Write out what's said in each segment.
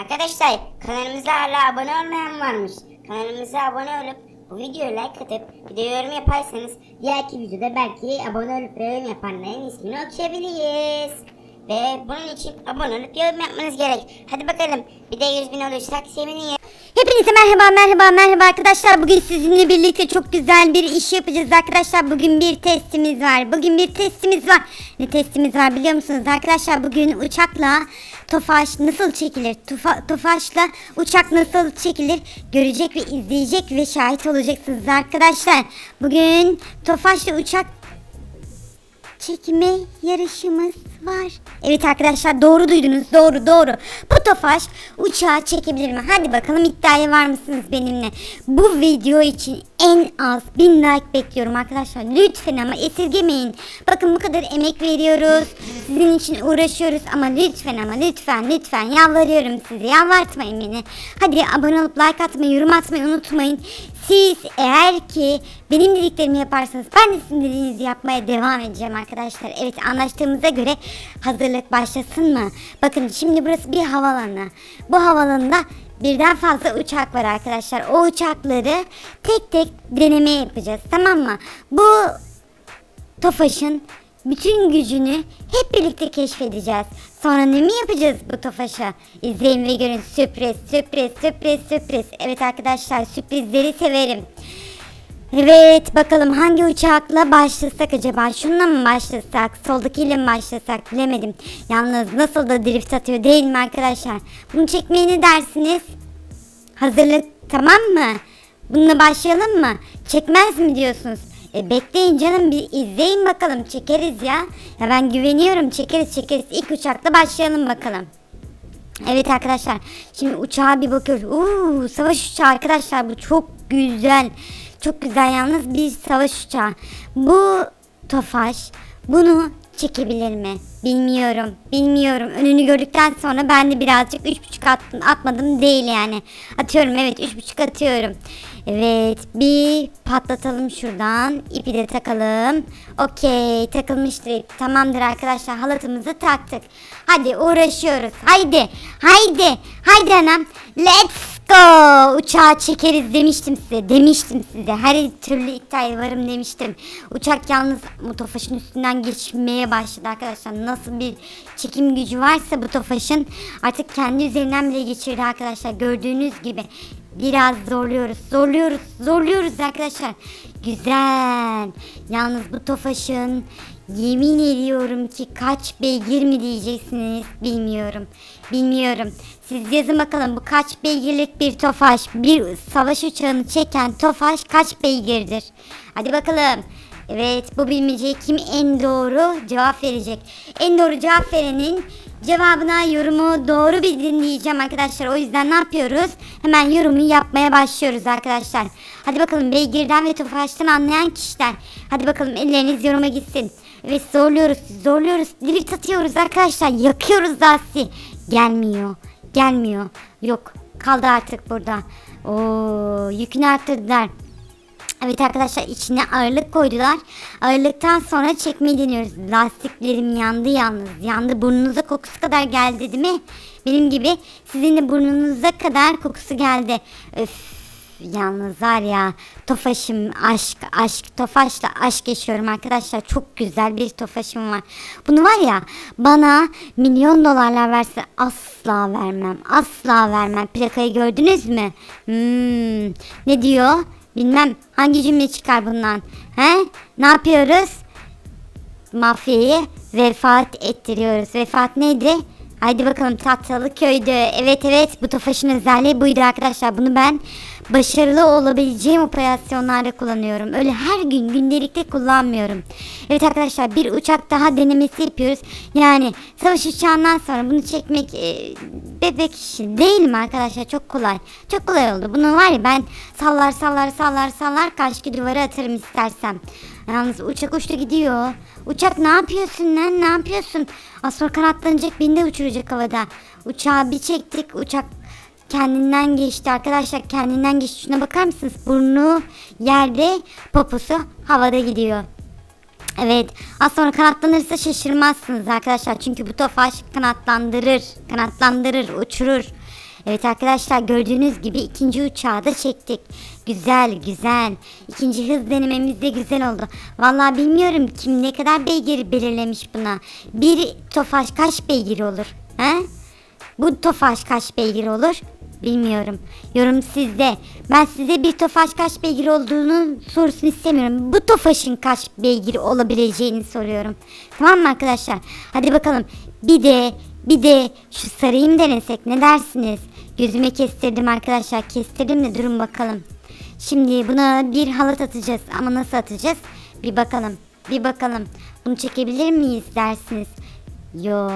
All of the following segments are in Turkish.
Arkadaşlar kanalımıza hala abone olmayan varmış. Kanalımıza abone olup bu videoya like atıp bir yorum yaparsanız diğerki videoda belki abone olup yorum yapanların ismini okuyabiliriz. Ve bunun için abone olup yorum yapmanız gerek. Hadi bakalım bir de 100 bin olursak sevinirim. Hepinize merhaba merhaba merhaba arkadaşlar. Bugün sizinle birlikte çok güzel bir iş yapacağız arkadaşlar. Bugün bir testimiz var. Bugün bir testimiz var. Ne testimiz var biliyor musunuz arkadaşlar? Bugün uçakla Tofaş nasıl çekilir? Tufa, tofaşla uçak nasıl çekilir? Görecek ve izleyecek ve şahit olacaksınız arkadaşlar. Bugün Tofaşla uçak çekme yarışımız var. Evet arkadaşlar doğru duydunuz doğru doğru. Bu Tofaş uçağı çekebilir mi? Hadi bakalım iddiaya var mısınız benimle? Bu video için en az 1000 like bekliyorum arkadaşlar. Lütfen ama esirgemeyin. Bakın bu kadar emek veriyoruz. Sizin için uğraşıyoruz ama lütfen ama lütfen lütfen yalvarıyorum sizi. Yalvartmayın beni. Hadi abone olup like atmayı, yorum atmayı unutmayın. Siz eğer ki benim dediklerimi yaparsanız ben de sizin dediğinizi yapmaya devam edeceğim arkadaşlar. Evet anlaştığımıza göre hazırlık başlasın mı? Bakın şimdi burası bir havalanı. Bu havalanında birden fazla uçak var arkadaşlar. O uçakları tek tek deneme yapacağız tamam mı? Bu Tofaş'ın bütün gücünü hep birlikte keşfedeceğiz. Sonra ne mi yapacağız bu Tofaş'a? İzleyin ve görün sürpriz, sürpriz, sürpriz, sürpriz. Evet arkadaşlar sürprizleri severim. Evet bakalım hangi uçakla başlasak acaba? Şununla mı başlasak? Soldakiyle mi başlasak? Bilemedim. Yalnız nasıl da drift atıyor değil mi arkadaşlar? Bunu çekmeye ne dersiniz? Hazırlık tamam mı? Bununla başlayalım mı? Çekmez mi diyorsunuz? E bekleyin canım bir izleyin bakalım çekeriz ya. Ya ben güveniyorum çekeriz çekeriz. İlk uçakla başlayalım bakalım. Evet arkadaşlar şimdi uçağa bir bakıyoruz. Uuu savaş uçağı arkadaşlar bu çok güzel. Çok güzel yalnız bir savaş uçağı. Bu Tofaş bunu çekebilir mi? Bilmiyorum. Bilmiyorum. Önünü gördükten sonra ben de birazcık 3.5 attım, atmadım değil yani. Atıyorum evet 3.5 atıyorum. Evet bir patlatalım şuradan. İpi de takalım. Okey takılmıştır ip. Tamamdır arkadaşlar halatımızı taktık. Hadi uğraşıyoruz. Haydi. Haydi. Haydi anam. Let's go. Uçağı çekeriz demiştim size. Demiştim size. Her türlü iddiaya varım demiştim. Uçak yalnız Mutofaş'ın üstünden geçmeye başladı arkadaşlar. Nasıl bir çekim gücü varsa bu Tofaş'ın artık kendi üzerinden bile geçirdi arkadaşlar. Gördüğünüz gibi biraz zorluyoruz. Zorluyoruz. Zorluyoruz arkadaşlar. Güzel. Yalnız bu Tofaş'ın yemin ediyorum ki kaç beygir mi diyeceksiniz bilmiyorum. Bilmiyorum. Siz yazın bakalım bu kaç beygirlik bir Tofaş. Bir savaş uçağını çeken Tofaş kaç beygirdir? Hadi bakalım. Evet bu bilmeceye kim en doğru cevap verecek? En doğru cevap verenin cevabına yorumu doğru bildin diyeceğim arkadaşlar. O yüzden ne yapıyoruz? Hemen yorumu yapmaya başlıyoruz arkadaşlar. Hadi bakalım beygirden ve tofaştan anlayan kişiler. Hadi bakalım elleriniz yoruma gitsin. Evet zorluyoruz zorluyoruz. Drift atıyoruz arkadaşlar. Yakıyoruz Dasi. Gelmiyor. Gelmiyor. Yok kaldı artık burada. Oo, yükünü arttırdılar. Evet arkadaşlar içine ağırlık koydular. Ağırlıktan sonra çekmeyi deniyoruz. Lastiklerim yandı yalnız. Yandı burnunuza kokusu kadar geldi değil mi? Benim gibi sizin de burnunuza kadar kokusu geldi. Öf yalnız var ya Tofaş'ım aşk aşk Tofaş'la aşk yaşıyorum arkadaşlar. Çok güzel bir Tofaş'ım var. Bunu var ya bana milyon dolarlar verse asla vermem asla vermem. Plakayı gördünüz mü? Hmm, ne diyor? Bilmem. Hangi cümle çıkar bundan? He? Ne yapıyoruz? Mafyayı vefat ettiriyoruz. Vefat neydi? Haydi bakalım Tatlılı köyde. Evet evet. Bu Tofaş'ın özelliği buydu arkadaşlar. Bunu ben başarılı olabileceğim operasyonlarda kullanıyorum. Öyle her gün gündelikte kullanmıyorum. Evet arkadaşlar bir uçak daha denemesi yapıyoruz. Yani savaş uçağından sonra bunu çekmek e, bebek işi değil mi arkadaşlar? Çok kolay. Çok kolay oldu. Bunu var ya ben sallar sallar sallar sallar karşı duvara atarım istersem. Yalnız uçak uçtu gidiyor. Uçak ne yapıyorsun lan ne yapıyorsun? Az sonra kanatlanacak beni de uçuracak havada. Uçağı bir çektik uçak kendinden geçti arkadaşlar kendinden geçti. Şuna bakar mısınız? Burnu yerde poposu havada gidiyor. Evet az sonra kanatlanırsa şaşırmazsınız arkadaşlar. Çünkü bu tofaş kanatlandırır, kanatlandırır, uçurur. Evet arkadaşlar gördüğünüz gibi ikinci uçağı da çektik. Güzel güzel. İkinci hız denememiz de güzel oldu. Vallahi bilmiyorum kim ne kadar beygir belirlemiş buna. Bir tofaş kaç beygir olur? He? Bu tofaş kaç beygir olur? Bilmiyorum. Yorum sizde. Ben size bir tofaş kaç beygir olduğunu sorusunu istemiyorum. Bu tofaşın kaç beygir olabileceğini soruyorum. Tamam mı arkadaşlar? Hadi bakalım. Bir de bir de şu sarıyı denesek ne dersiniz? Gözüme kestirdim arkadaşlar. Kestirdim de durun bakalım. Şimdi buna bir halat atacağız ama nasıl atacağız? Bir bakalım. Bir bakalım. Bunu çekebilir miyiz dersiniz? Yo.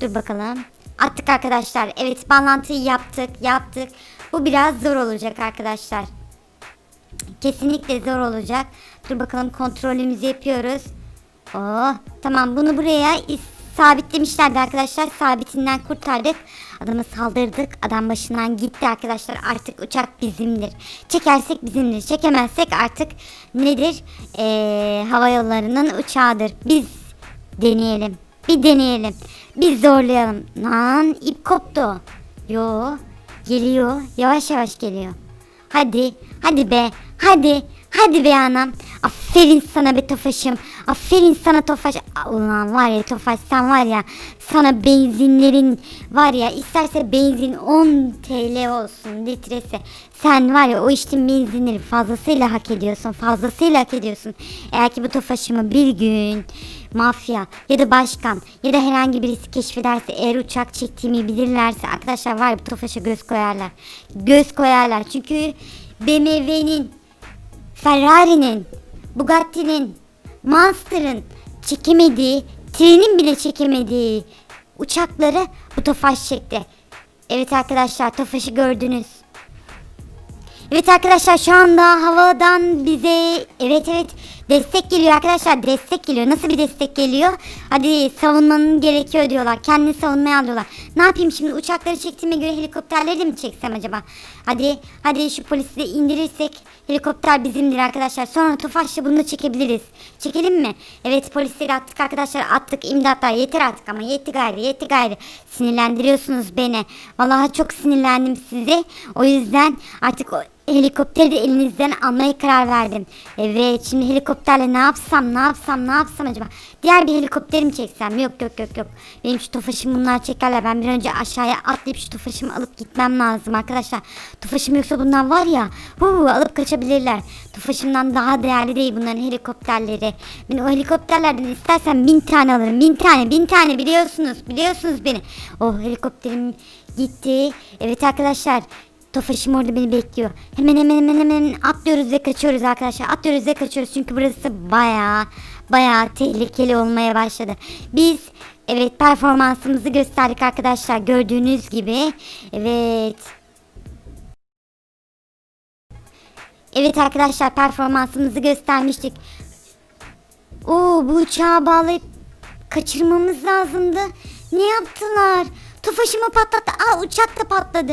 Dur bakalım. Attık arkadaşlar. Evet bağlantıyı yaptık. Yaptık. Bu biraz zor olacak arkadaşlar. Kesinlikle zor olacak. Dur bakalım kontrolümüzü yapıyoruz. Oh, tamam bunu buraya sabitlemişlerdi arkadaşlar. Sabitinden kurtardık. Adama saldırdık. Adam başından gitti arkadaşlar. Artık uçak bizimdir. Çekersek bizimdir. Çekemezsek artık nedir? Ee, hava yollarının uçağıdır. Biz deneyelim. Bir deneyelim. Bir zorlayalım. Lan ip koptu. Yo geliyor. Yavaş yavaş geliyor. Hadi. Hadi be. Hadi. Hadi be anam. Aferin sana be Tofaş'ım. Aferin sana Tofaş. Ulan var ya Tofaş sen var ya. Sana benzinlerin var ya isterse benzin 10 TL olsun litresi. Sen var ya o içtiğin benzinleri fazlasıyla hak ediyorsun. Fazlasıyla hak ediyorsun. Eğer ki bu Tofaş'ımı bir gün mafya ya da başkan ya da herhangi birisi keşfederse eğer uçak çektiğimi bilirlerse arkadaşlar var ya bu Tofaş'a göz koyarlar. Göz koyarlar çünkü BMW'nin Ferrari'nin, Bugatti'nin, Monster'ın çekemediği, trenin bile çekemediği uçakları bu Tofaş çekti. Evet arkadaşlar Tofaş'ı gördünüz. Evet arkadaşlar şu anda havadan bize evet evet destek geliyor arkadaşlar destek geliyor. Nasıl bir destek geliyor? Hadi savunmanın gerekiyor diyorlar. Kendini savunmaya alıyorlar. Ne yapayım şimdi uçakları çektiğime göre helikopterleri de mi çeksem acaba? Hadi hadi şu polisi de indirirsek helikopter bizimdir arkadaşlar. Sonra Tofaş'la bunu da çekebiliriz. Çekelim mi? Evet polisleri attık arkadaşlar attık imdatlar yeter artık ama yetti gayrı yetti gayrı. Sinirlendiriyorsunuz beni. Vallahi çok sinirlendim size. O yüzden artık helikopteri de elinizden almaya karar verdim. Evet şimdi helikopterle ne yapsam ne yapsam ne yapsam acaba? Diğer bir helikopteri mi çeksem? Yok yok yok yok. Benim şu tofaşımı bunlar çekerler. Ben bir önce aşağıya atlayıp şu tofaşımı alıp gitmem lazım arkadaşlar. Tofaşım yoksa bunlar var ya huu, alıp kaçabilirler. Tofaşımdan daha değerli değil bunların helikopterleri. Ben o helikopterlerden istersen bin tane alırım. Bin tane bin tane biliyorsunuz biliyorsunuz beni. Oh helikopterim gitti. Evet arkadaşlar Tofaşım orada beni bekliyor. Hemen hemen hemen hemen atlıyoruz ve kaçıyoruz arkadaşlar. Atlıyoruz ve kaçıyoruz çünkü burası baya baya tehlikeli olmaya başladı. Biz evet performansımızı gösterdik arkadaşlar. Gördüğünüz gibi. Evet. Evet arkadaşlar performansımızı göstermiştik. Oo bu uçağı bağlayıp kaçırmamız lazımdı. Ne yaptılar? Tofaşımı patlattı. Aa uçak da patladı.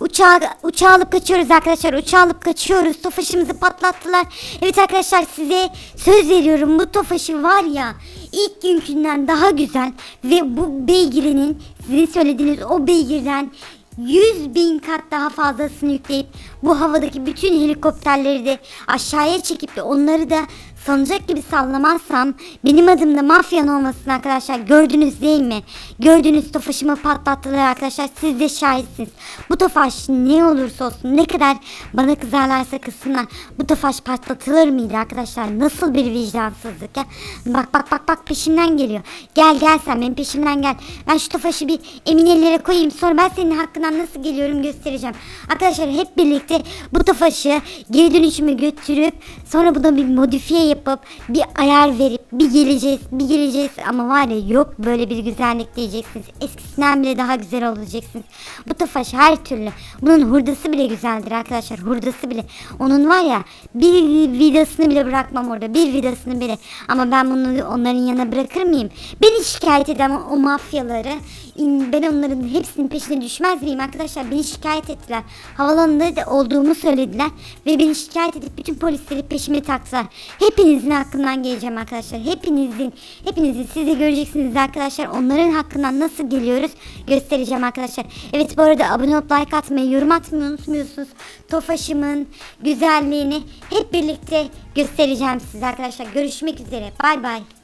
Uçağı, uçağı alıp kaçıyoruz arkadaşlar. Uçağı alıp kaçıyoruz. Tofaşımızı patlattılar. Evet arkadaşlar size söz veriyorum. Bu tofaşı var ya ilk günkünden daha güzel. Ve bu beygirinin sizin söylediğiniz o beygirden 100 bin kat daha fazlasını yükleyip bu havadaki bütün helikopterleri de aşağıya çekip de onları da sancak gibi sallamazsam benim adım da mafyan olmasın arkadaşlar gördünüz değil mi? Gördünüz tofaşımı patlattılar arkadaşlar siz de şahitsiniz. Bu tofaş ne olursa olsun ne kadar bana kızarlarsa kızsınlar bu tofaş patlatılır mıydı arkadaşlar? Nasıl bir vicdansızlık ya? Bak bak bak bak peşimden geliyor. Gel gel sen benim peşimden gel. Ben şu tofaşı bir emin ellere koyayım sonra ben senin hakkından nasıl geliyorum göstereceğim. Arkadaşlar hep birlikte bu tofaşı geri dönüşüme götürüp sonra buna bir modifiye yapıp bir ayar verip bir geleceğiz bir geleceğiz ama var ya yok böyle bir güzellik diyeceksiniz. Eskisinden bile daha güzel olacaksınız. Bu tofaş her türlü. Bunun hurdası bile güzeldir arkadaşlar. Hurdası bile. Onun var ya bir vidasını bile bırakmam orada. Bir vidasını bile. Ama ben bunu onların yanına bırakır mıyım? Beni şikayet eden o mafyaları ben onların hepsinin peşine düşmez miyim arkadaşlar? Beni şikayet ettiler. Havalanında da olduğumu söylediler. Ve beni şikayet edip bütün polisleri peşime taktılar. Hepinizin hakkından geleceğim arkadaşlar. Hepinizin, hepinizin siz de göreceksiniz arkadaşlar. Onların hakkından nasıl geliyoruz göstereceğim arkadaşlar. Evet bu arada abone olup like atmayı, yorum atmayı unutmuyorsunuz. Tofaşımın güzelliğini hep birlikte göstereceğim size arkadaşlar. Görüşmek üzere. Bay bay.